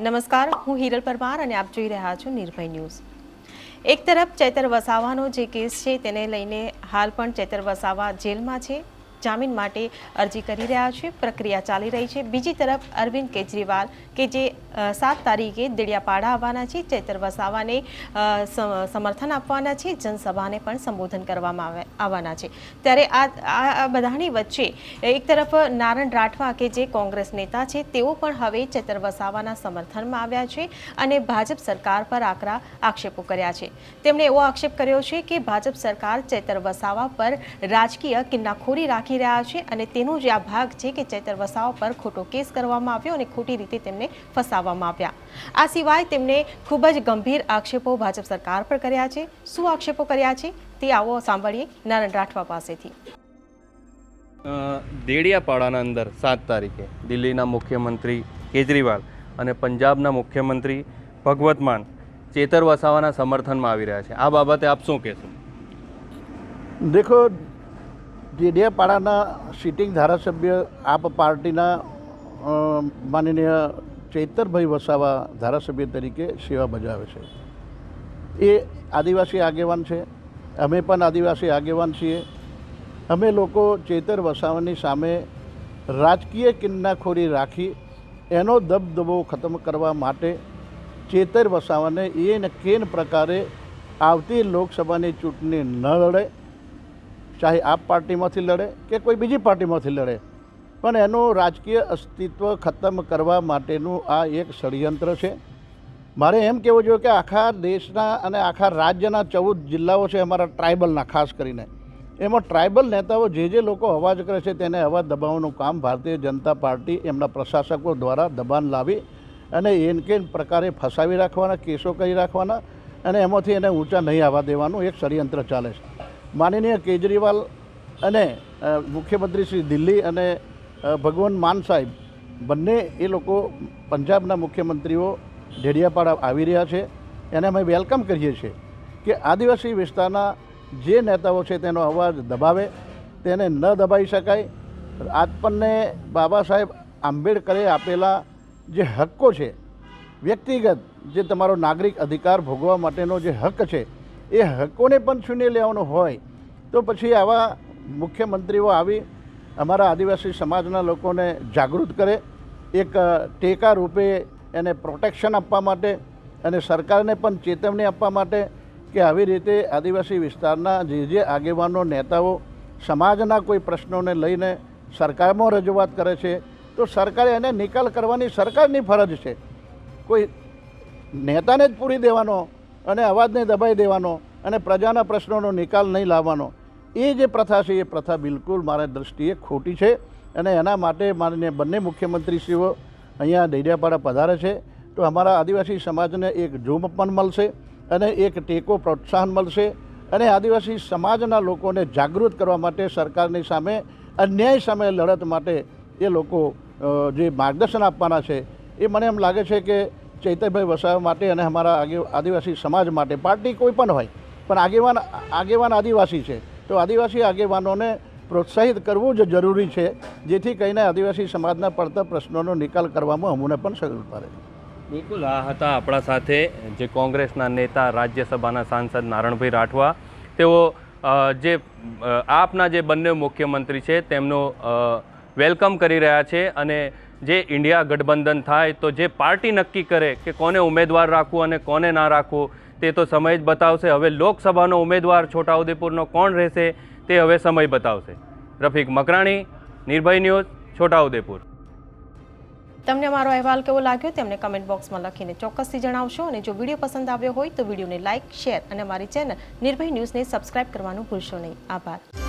નમસ્કાર, હું હિરલ પરમાર અને આપ જોઈ રહ્યા છો નિર્ભય ન્યૂઝ. એક તરફ ચેતર વસાવાનો જે કેસ છે તેને લઈને હાલ પણ ચેતર વસાવા જેલમાં છે. જામીન માટે અરજી કરી રહ્યા છે. પ્રક્રિયા ચાલી રહી છે. બીજી તરફ અરવિંદ કેજરીવાલ કે જે સાત તારીખે દેડિયાપાડા આવવાના છે, ચૈતર વસાવાને સમર્થન આપવાના છે, જનસભાને પણ સંબોધન કરવામાં આવવાના છે. ત્યારે આ આ બધાની વચ્ચે એક તરફ નારણ રાઠવા કે જે કોંગ્રેસ નેતા છે, તેઓ પણ હવે ચેતર વસાવાના સમર્થનમાં આવ્યા છે અને ભાજપ સરકાર પર આકરા આક્ષેપો કર્યા છે. તેમણે એવો આક્ષેપ કર્યો છે કે ભાજપ સરકાર ચેતર વસાવા પર રાજકીય કિન્નાખોરી રાખી રહ્યા છે અને તેનો જે આ ભાગ છે કે ચેતર વસાવા પર ખોટો કેસ કરવામાં આવ્યો અને ખોટી રીતે તેમને ફસાવવામાં આવ્યા. આ સિવાય તેમણે ખૂબ જ ગંભીર આક્ષેપો ભાજપ સરકાર પર કર્યા છે. શું આક્ષેપો કર્યા છે તે આવો સાંભળીએ નારણ રાઠવા પાસેથી. દેડિયાપાડાના અંદર સાત તારીખે દિલ્હીના મુખ્યમંત્રી કેજરીવાલ અને પંજાબના મુખ્યમંત્રી ભગવત માન ચેતર વસાવાના સમર્થનમાં આવી રહ્યા છે. આ બાબતે આપ શું કહેશો? દેખો ડેડિયાપાડાના સિટિંગ ધારાસભ્ય આપ પાર્ટીના માનનીય ચૈતરભાઈ વસાવા ધારાસભ્ય તરીકે સેવા બજાવે છે. એ આદિવાસી આગેવાન છે. અમે પણ આદિવાસી આગેવાન છીએ. અમે લોકો ચેતર વસાવાની સામે રાજકીય કિન્નાખોરી રાખી એનો દબદબો ખતમ કરવા માટે ચેતર વસાવાને એને કેન પ્રકારે આવતી લોકસભાની ચૂંટણી ન લડે. ચાહે આપ પાર્ટીમાંથી લડે કે કોઈ બીજી પાર્ટીમાંથી લડે. પણ એનું રાજકીય અસ્તિત્વ ખતમ કરવા માટેનું આ એક ષડયંત્ર છે. મારે એમ કહેવું જોઈએ કે આખા દેશના અને આખા રાજ્યના ચૌદ જિલ્લાઓ છે અમારા ટ્રાઇબલના, ખાસ કરીને. એમાં ટ્રાઇબલ નેતાઓ જે જે લોકો અવાજ કરે છે તેને અવાજ દબાવવાનું કામ ભારતીય જનતા પાર્ટી એમના પ્રશાસકો દ્વારા દબાણ લાવી અને એન કેન પ્રકારે ફસાવી રાખવાના, કેસો કરી રાખવાના અને એમાંથી એને ઊંચા નહીં આવવા દેવાનું એક ષડયંત્ર ચાલે છે. માનનીય કેજરીવાલ અને મુખ્યમંત્રી શ્રી દિલ્હી અને ભગવાન માન સાહેબ બંને એ લોકો પંજાબના મુખ્યમંત્રીઓ ઢેડિયાપાડા આવી રહ્યા છે. એને અમે વેલકમ કરીએ છીએ કે આદિવાસી વિસ્તારના જે નેતાઓ છે તેનો અવાજ દબાવે, તેને ન દબાઈ શકાય. આપણને બાબા સાહેબ આંબેડકરે આપેલા જે હક્કો છે, વ્યક્તિગત જે તમારો નાગરિક અધિકાર ભોગવા માટેનો જે હક છે એ હકોને પણ છીની લેવાનો હોય, તો પછી આવા મુખ્યમંત્રીઓ આવી અમારા આદિવાસી સમાજના લોકોને જાગૃત કરે, એક ટેકા રૂપે એને પ્રોટેક્શન આપવા માટે અને સરકારને પણ ચેતવણી આપવા માટે કે આવી રીતે આદિવાસી વિસ્તારના જે જે આગેવાનો, નેતાઓ સમાજના કોઈ પ્રશ્નોને લઈને સરકારમાં રજૂઆત કરે છે, તો સરકારે એને નિકાલ કરવાની સરકારની ફરજ છે. કોઈ નેતાને જ પૂરી દેવાનો અને અવાજને દબાઈ દેવાનો અને પ્રજાના પ્રશ્નોનો નિકાલ નહીં લાવવાનો. એ જે પ્રથા છે, એ પ્રથા બિલકુલ મારા દૃષ્ટિએ ખોટી છે અને એના માટે માનીને બંને મુખ્યમંત્રીશ્રીઓ અહીંયા ડેડિયાપાડા પધારે છે. તો અમારા આદિવાસી સમાજને એક જોમ પણ મળશે અને એક ટેકો પ્રોત્સાહન મળશે અને આદિવાસી સમાજના લોકોને જાગૃત કરવા માટે સરકારની સામે અન્યાય સામે લડત માટે એ લોકો જે માર્ગદર્શન આપવાના છે, એ મને એમ લાગે છે કે ચૈતરભાઈ વસાવા માટે અને અમારા આદિવાસી સમાજ માટે, પાર્ટી કોઈ પણ હોય, પણ આગેવાન આગેવાન આદિવાસી છે, તો આદિવાસી આગેવાનોને પ્રોત્સાહિત કરવું જ જરૂરી છે, જેથી કરીને આદિવાસી સમાજના પડતા પ્રશ્નોનો નિકાલ કરવામાં અમને પણ સરળતા પડે. બિલકુલ, આ હતા આપણા સાથે જે કોંગ્રેસના નેતા, રાજ્યસભાના સાંસદ નારણભાઈ રાઠવા. તેઓ જે આપના જે બંને મુખ્યમંત્રી છે, તેમનો વેલકમ કરી રહ્યા છે અને જે ઇન્ડિયા ગઠબંધન થાય તો જે પાર્ટી નક્કી કરે કે કોને ઉમેદવાર રાખવું અને કોને ના રાખવું, તે તો સમય જ બતાવશે. હવે લોકસભાનો ઉમેદવાર છોટાઉદેપુરનો કોણ રહેશે, તે હવે સમય બતાવશે. રફીક મકરાણી, નિર્ભય ન્યૂઝ, છોટાઉદેપુર. તમને અમારો અહેવાલ કેવો લાગ્યો તેમને કમેન્ટ બોક્સમાં લખીને ચોક્કસથી જણાવશો. અને જો વીડિયો પસંદ આવ્યો હોય તો વિડીયોને લાઇક શેર અને અમારી ચેનલ નિર્ભય ન્યૂઝને સબસ્ક્રાઇબ કરવાનું ભૂલશો નહીં. આભાર.